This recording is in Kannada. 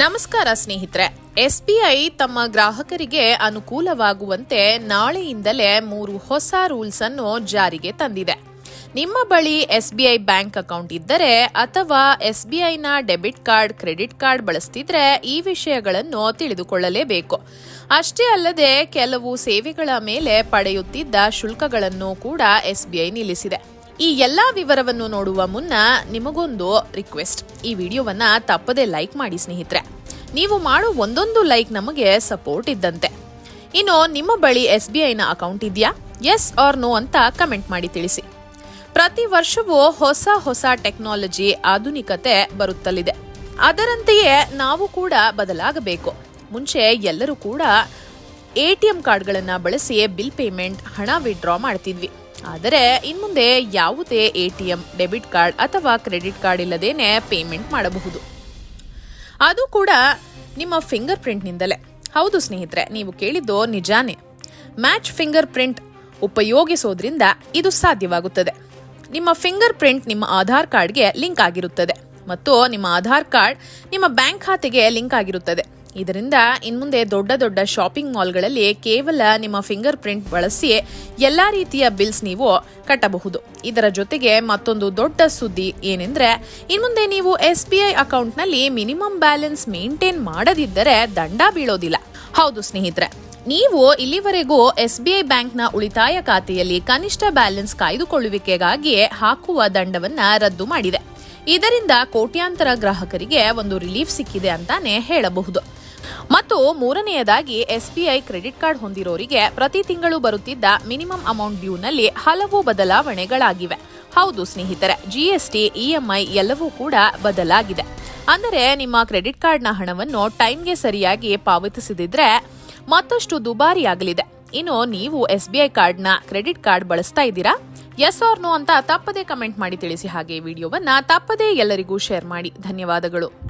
ನಮಸ್ಕಾರ ಸ್ನೇಹಿತರೆ, ಎಸ್ಬಿಐ ತಮ್ಮ ಗ್ರಾಹಕರಿಗೆ ಅನುಕೂಲವಾಗುವಂತೆ ನಾಳೆಯಿಂದಲೇ ಮೂರು ಹೊಸ ರೂಲ್ಸ್ ಅನ್ನು ಜಾರಿಗೆ ತಂದಿದೆ. ನಿಮ್ಮ ಬಳಿ ಎಸ್ಬಿಐ ಬ್ಯಾಂಕ್ ಅಕೌಂಟ್ ಇದ್ದರೆ ಅಥವಾ ಎಸ್ಬಿಐನ ಡೆಬಿಟ್ ಕಾರ್ಡ್, ಕ್ರೆಡಿಟ್ ಕಾರ್ಡ್ ಬಳಸ್ತಿದ್ರೆ ಈ ವಿಷಯಗಳನ್ನು ತಿಳಿದುಕೊಳ್ಳಲೇಬೇಕು. ಅಷ್ಟೇ ಅಲ್ಲದೆ ಕೆಲವು ಸೇವೆಗಳ ಮೇಲೆ ಪಡೆಯುತ್ತಿದ್ದ ಶುಲ್ಕಗಳನ್ನು ಕೂಡ ಎಸ್ಬಿಐ ನಿಲ್ಲಿಸಿದೆ. ಈ ಎಲ್ಲಾ ವಿವರವನ್ನು ನೋಡುವ ಮುನ್ನ ನಿಮಗೊಂದು ರಿಕ್ವೆಸ್ಟ್ ಈ ವಿಡಿಯೋವನ್ನ ತಪ್ಪದೆ ಲೈಕ್ ಮಾಡಿ ಸ್ನೇಹಿತರೆ. ನೀವು ಮಾಡೋ ಒಂದೊಂದು ಲೈಕ್ ನಮಗೆ ಸಪೋರ್ಟ್ ಇದ್ದಂತೆ. ಇನ್ನು, ನಿಮ್ಮ ಬಳಿ ಎಸ್ ಬಿ ಐನ ಅಕೌಂಟ್ ಇದೆಯಾ? ಎಸ್ ಆರ್ ನೋ ಅಂತ ಕಮೆಂಟ್ ಮಾಡಿ ತಿಳಿಸಿ. ಪ್ರತಿ ವರ್ಷವೂ ಹೊಸ ಹೊಸ ಟೆಕ್ನಾಲಜಿ ಆಧುನಿಕತೆ ಬರುತ್ತಲಿದೆ. ಅದರಂತೆಯೇ ನಾವು ಕೂಡ ಬದಲಾಗಬೇಕು. ಮುಂಚೆ ಎಲ್ಲರೂ ಕೂಡ ಎ ಟಿ ಎಂ ಕಾರ್ಡ್ಗಳನ್ನು ಬಳಸಿ ಬಿಲ್ ಪೇಮೆಂಟ್ ಹಣ ವಿಡ್ರಾ ಮಾಡ್ತಿದ್ವಿ. ಆದರೆ ಇನ್ಮುಂದೆ ಯಾವುದೇ ಎಟಿಎಂ ಡೆಬಿಟ್ ಕಾರ್ಡ್ ಅಥವಾ ಕ್ರೆಡಿಟ್ ಕಾರ್ಡ್ ಇಲ್ಲದೇನೆ ಪೇಮೆಂಟ್ ಮಾಡಬಹುದು. ಅದು ಕೂಡ ನಿಮ್ಮ ಫಿಂಗರ್ ಪ್ರಿಂಟ್ನಿಂದಲೇ ಹೌದು ಸ್ನೇಹಿತರೆ, ನೀವು ಕೇಳಿದ್ದು ನಿಜಾನೇ. ಮ್ಯಾಚ್ ಫಿಂಗರ್ ಪ್ರಿಂಟ್ ಉಪಯೋಗಿಸೋದ್ರಿಂದ ಇದು ಸಾಧ್ಯವಾಗುತ್ತದೆ. ನಿಮ್ಮ ಫಿಂಗರ್ ಪ್ರಿಂಟ್ ನಿಮ್ಮ ಆಧಾರ್ ಕಾರ್ಡ್ಗೆ ಲಿಂಕ್ ಆಗಿರುತ್ತದೆ ಮತ್ತು ನಿಮ್ಮ ಆಧಾರ್ ಕಾರ್ಡ್ ನಿಮ್ಮ ಬ್ಯಾಂಕ್ ಖಾತೆಗೆ ಲಿಂಕ್ ಆಗಿರುತ್ತದೆ. ಇದರಿಂದ ಇನ್ಮುಂದೆ ದೊಡ್ಡ ದೊಡ್ಡ ಶಾಪಿಂಗ್ ಮಾಲ್ಗಳಲ್ಲಿ ಕೇವಲ ನಿಮ್ಮ ಫಿಂಗರ್ ಪ್ರಿಂಟ್ ಬಳಸಿ ಎಲ್ಲಾ ರೀತಿಯ ಬಿಲ್ಸ್ ನೀವು ಕಟ್ಟಬಹುದು. ಇದರ ಜೊತೆಗೆ ಮತ್ತೊಂದು ದೊಡ್ಡ ಸುದ್ದಿ ಏನೆಂದ್ರೆ, ಇನ್ಮುಂದೆ ನೀವು ಎಸ್ ಬಿ ಐ ಅಕೌಂಟ್ನಲ್ಲಿ ಮಿನಿಮಮ್ ಬ್ಯಾಲೆನ್ಸ್ ಮೇಂಟೈನ್ ಮಾಡದಿದ್ದರೆ ದಂಡ ಬೀಳೋದಿಲ್ಲ. ಹೌದು ಸ್ನೇಹಿತರೆ, ನೀವು ಇಲ್ಲಿವರೆಗೂ ಎಸ್ ಬಿ ಐ ಬ್ಯಾಂಕ್ನ ಉಳಿತಾಯ ಖಾತೆಯಲ್ಲಿ ಕನಿಷ್ಠ ಬ್ಯಾಲೆನ್ಸ್ ಕಾಯ್ದುಕೊಳ್ಳುವಿಕೆಗಾಗಿ ಹಾಕುವ ದಂಡವನ್ನ ರದ್ದು ಮಾಡಿದೆ. ಇದರಿಂದ ಕೋಟ್ಯಾಂತರ ಗ್ರಾಹಕರಿಗೆ ಒಂದು ರಿಲೀಫ್ ಸಿಕ್ಕಿದೆ ಅಂತಾನೆ ಹೇಳಬಹುದು. ಮತ್ತು ಮೂರನೆಯದಾಗಿ ಎಸ್ಬಿಐ ಕ್ರೆಡಿಟ್ ಕಾರ್ಡ್ ಹೊಂದಿರೋರಿಗೆ ಪ್ರತಿ ತಿಂಗಳು ಬರುತ್ತಿದ್ದ ಮಿನಿಮಮ್ ಅಮೌಂಟ್ ಡ್ಯೂನಲ್ಲಿ ಹಲವು ಬದಲಾವಣೆಗಳಾಗಿವೆ. ಹೌದು ಸ್ನೇಹಿತರೆ ಜಿಎಸ್ಟಿ ಇಎಂಐ ಎಲ್ಲವೂ ಕೂಡ ಬದಲಾಗಿದೆ. ಅಂದರೆ ನಿಮ್ಮ ಕ್ರೆಡಿಟ್ ಕಾರ್ಡ್ನ ಹಣವನ್ನು ಟೈಮ್ಗೆ ಸರಿಯಾಗಿ ಪಾವತಿಸದಿದ್ರೆ ಮತ್ತಷ್ಟು ದುಬಾರಿಯಾಗಲಿದೆ. ಇನ್ನು ನೀವು ಎಸ್ ಬಿ ಐ ಕಾರ್ಡ್ನ ಕ್ರೆಡಿಟ್ ಕಾರ್ಡ್ ಬಳಸ್ತಾ ಇದ್ದೀರಾ? ಎಸ್ ಆರ್ ಅಂತ ತಪ್ಪದೇ ಕಮೆಂಟ್ ಮಾಡಿ ತಿಳಿಸಿ ಹಾಗೆ ವಿಡಿಯೋವನ್ನ ತಪ್ಪದೇ ಎಲ್ಲರಿಗೂ ಶೇರ್ ಮಾಡಿ. ಧನ್ಯವಾದಗಳು.